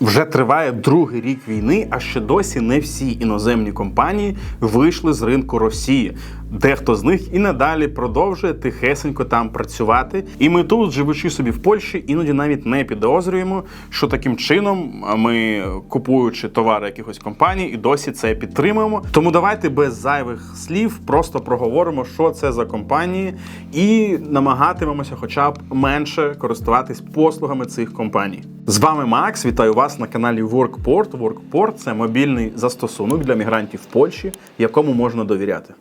Вже триває другий рік війни, а ще досі не всі іноземні компанії вийшли з ринку Росії. Дехто з них і надалі продовжує тихесенько там працювати. І ми тут, живучи собі в Польщі, іноді навіть не підозрюємо, що таким чином ми, купуючи товари якихось компаній, і досі це підтримуємо. Тому давайте без зайвих слів просто проговоримо, що це за компанії, і намагатимемося, хоча б менше користуватись послугами цих компаній. З вами Макс, вітаю вас на каналі WorkPort. WorkPort – це мобільний застосунок для мігрантів в Польщі, якому можна довіряти.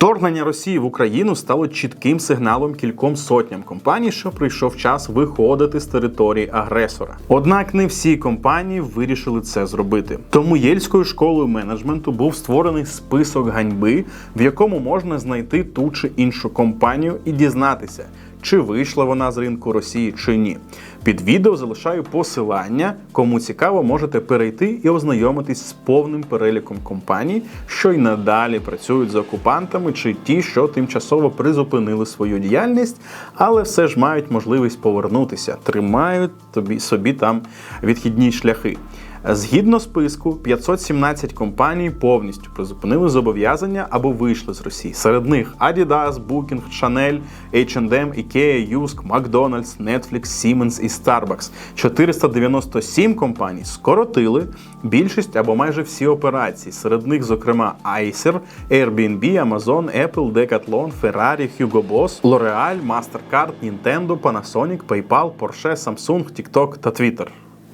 Вторгнення Росії в Україну стало чітким сигналом кільком сотням компаній, що прийшов час виходити з території агресора. Однак не всі компанії вирішили це зробити. Тому Єльською школою менеджменту був створений список ганьби, в якому можна знайти ту чи іншу компанію і дізнатися, чи вийшла вона з ринку Росії чи ні. Під відео залишаю посилання. Кому цікаво, можете перейти і ознайомитись з повним переліком компаній, що й надалі працюють з окупантами, чи ті, що тимчасово призупинили свою діяльність, але все ж мають можливість повернутися, тримають тобі собі там відхідні шляхи. Згідно списку, 517 компаній повністю призупинили зобов'язання або вийшли з Росії. Серед них Adidas, Booking, Chanel, H&M, IKEA, Юск, McDonald's, Netflix, Siemens і Starbucks. 497 компаній скоротили більшість або майже всі операції. Серед них, зокрема, Acer, Airbnb, Amazon, Apple, Decathlon, Ferrari, Hugo Boss, L'Oreal, Mastercard, Nintendo, Panasonic, PayPal, Porsche, Samsung, TikTok та Twitter.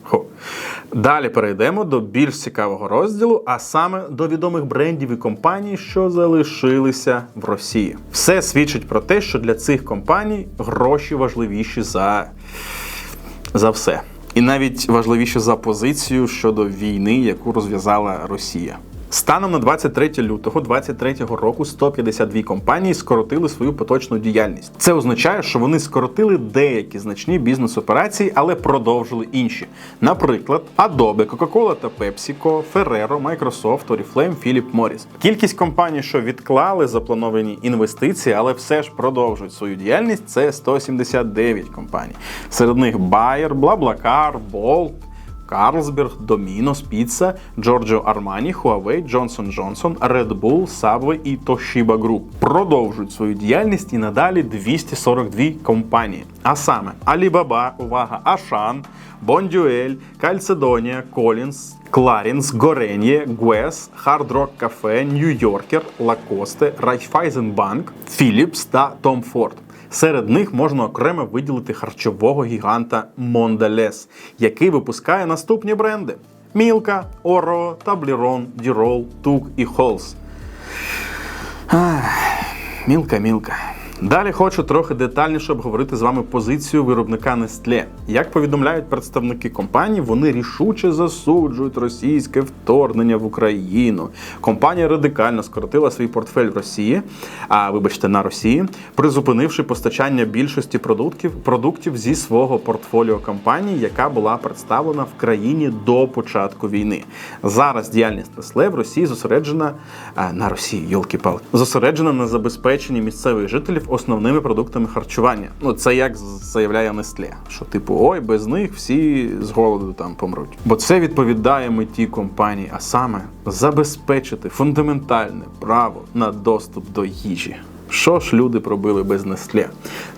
Хо. Далі перейдемо до більш цікавого розділу, а саме до відомих брендів і компаній, що залишилися в Росії. Все свідчить про те, що для цих компаній гроші важливіші за, за все. І навіть важливіше за позицію щодо війни, яку розв'язала Росія. Станом на 23 лютого 2023 року 152 компанії скоротили свою поточну діяльність. Це означає, що вони скоротили деякі значні бізнес-операції, але продовжили інші. Наприклад, Adobe, Coca-Cola та PepsiCo, Ferrero, Microsoft, Oriflame, Philip Morris. Кількість компаній, що відклали заплановані інвестиції, але все ж продовжують свою діяльність, це 179 компаній. Серед них Bayer, BlaBlaCar, Bolt, Carlsberg, Domino's Pizza, Giorgio Armani, Huawei, Johnson Johnson, Red Bull, Subway і Toshiba Group продовжують свою діяльність і надалі 242 компанії. А саме Alibaba, увага, Ашан, Бондюель, Calcedonia, Collins, Clarins, Gorenje, Guess, Hard Rock Cafe, Yorker, Lacoste, Raiffeisenbank, Philips та Tom Ford. Серед них можна окремо виділити харчового гіганта Mondelez, який випускає наступні бренди: Мілка, Оро, Таблірон, Дірол, Тук і Холс. Мілка, мілка. Далі хочу трохи детальніше обговорити з вами позицію виробника Nestlé. Як повідомляють представники компанії, вони рішуче засуджують російське вторгнення в Україну. Компанія радикально скоротила свій портфель в Росії, а вибачте, на Росії, призупинивши постачання більшості продуктів продуктів зі свого портфоліо компанії, яка була представлена в країні до початку війни. Зараз діяльність Nestlé в Росії зосереджена а, на Росії, йолки палки зосереджена на забезпеченні місцевих жителів основними продуктами харчування. Ну це як заявляє Нестле, що типу, ой, без них всі з голоду там помруть. Бо це відповідає меті компанії, а саме забезпечити фундаментальне право на доступ до їжі. Що ж люди пробили без Нестле?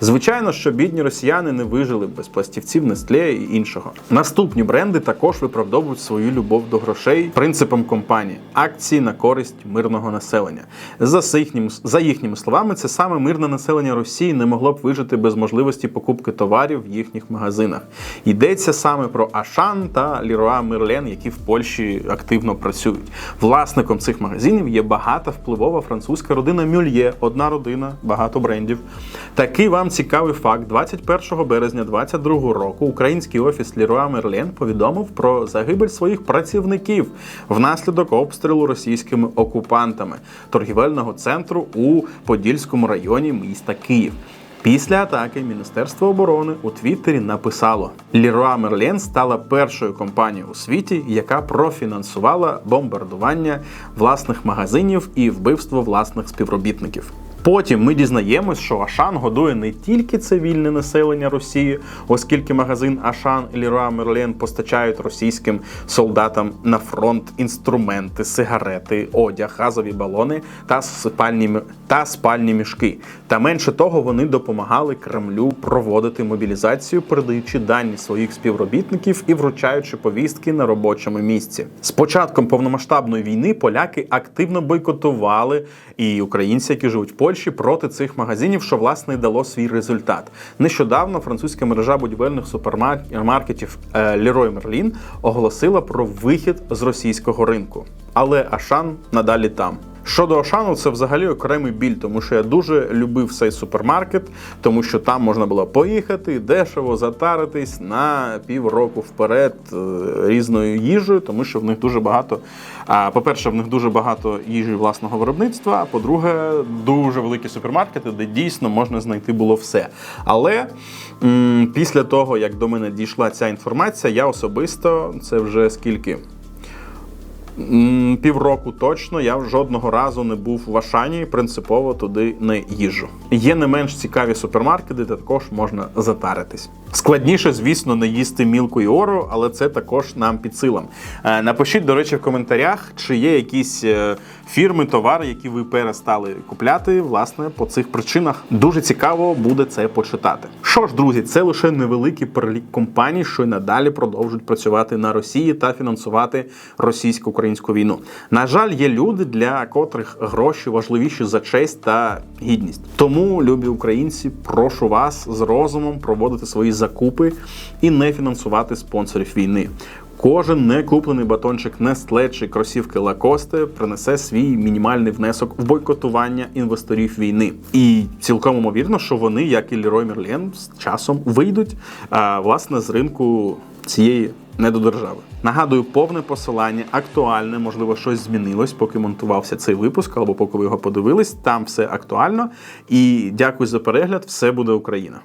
Звичайно, що бідні росіяни не вижили без пластівців Нестле і іншого. Наступні бренди також виправдовують свою любов до грошей принципом компанії акції на користь мирного населення. За їхніми, за їхніми словами, це саме мирне населення Росії не могло б вижити без можливості покупки товарів в їхніх магазинах. Йдеться саме про Ашан та Ліроа Мерлен, які в Польщі активно працюють. Власником цих магазинів є багата впливова французька родина Мюльє, одна родина, багато брендів. Такий вам цікавий факт: 21 березня 2022 року український офіс Ліруа Мерлен повідомив про загибель своїх працівників внаслідок обстрілу російськими окупантами торгівельного центру у Подільському районі міста Київ. Після атаки Міністерство оборони у Твіттері написало: Ліруа Мерлен стала першою компанією у світі, яка профінансувала бомбардування власних магазинів і вбивство власних співробітників. Потім ми дізнаємось, що Ашан годує не тільки цивільне населення Росії, оскільки магазин Ашан і Леруа Мерлен постачають російським солдатам на фронт інструменти, сигарети, одяг, газові балони та спальні, та спальні мішки. Та менше того, вони допомагали Кремлю проводити мобілізацію, передаючи дані своїх співробітників і вручаючи повістки на робочому місці. З початком повномасштабної війни поляки активно бойкотували і українці, які живуть в проти цих магазинів, що власне і дало свій результат. Нещодавно французька мережа будівельних супермаркетів е, Leroy Merlin оголосила про вихід з російського ринку. Але Ашан надалі там. Щодо Ашану, це взагалі окремий біль, тому що я дуже любив цей супермаркет, тому що там можна було поїхати дешево затаритись на півроку вперед е, різною їжею, тому що в них дуже багато. По-перше, в них дуже багато їжі власного виробництва. А по-друге, дуже великі супермаркети, де дійсно можна знайти було все. Але після того, як до мене дійшла ця інформація, я особисто це вже скільки. Півроку точно я жодного разу не був в Ашані, принципово туди не їжджу. Є не менш цікаві супермаркети, де також можна затаритись. Складніше, звісно, не їсти мілку і ору, але це також нам під силам. Е, Напишіть, до речі, в коментарях, чи є якісь е, фірми, товари, які ви перестали купляти, власне, по цих причинах. Дуже цікаво буде це почитати. Що ж, друзі, це лише невеликий перелік компаній, що й надалі продовжують працювати на Росії та фінансувати російсько-українську війну. На жаль, є люди, для котрих гроші важливіші за честь та гідність. Тому, любі українці, прошу вас з розумом проводити свої закупи і не фінансувати спонсорів війни. Кожен не куплений батончик Nestle чи кросівки Lacoste принесе свій мінімальний внесок в бойкотування інвесторів війни. І цілком ймовірно, що вони, як і Leroy Merlin, з часом вийдуть а, власне з ринку цієї недодержави. Нагадую, повне посилання актуальне, можливо, щось змінилось, поки монтувався цей випуск, або поки ви його подивились. Там все актуально. І дякую за перегляд. Все буде Україна.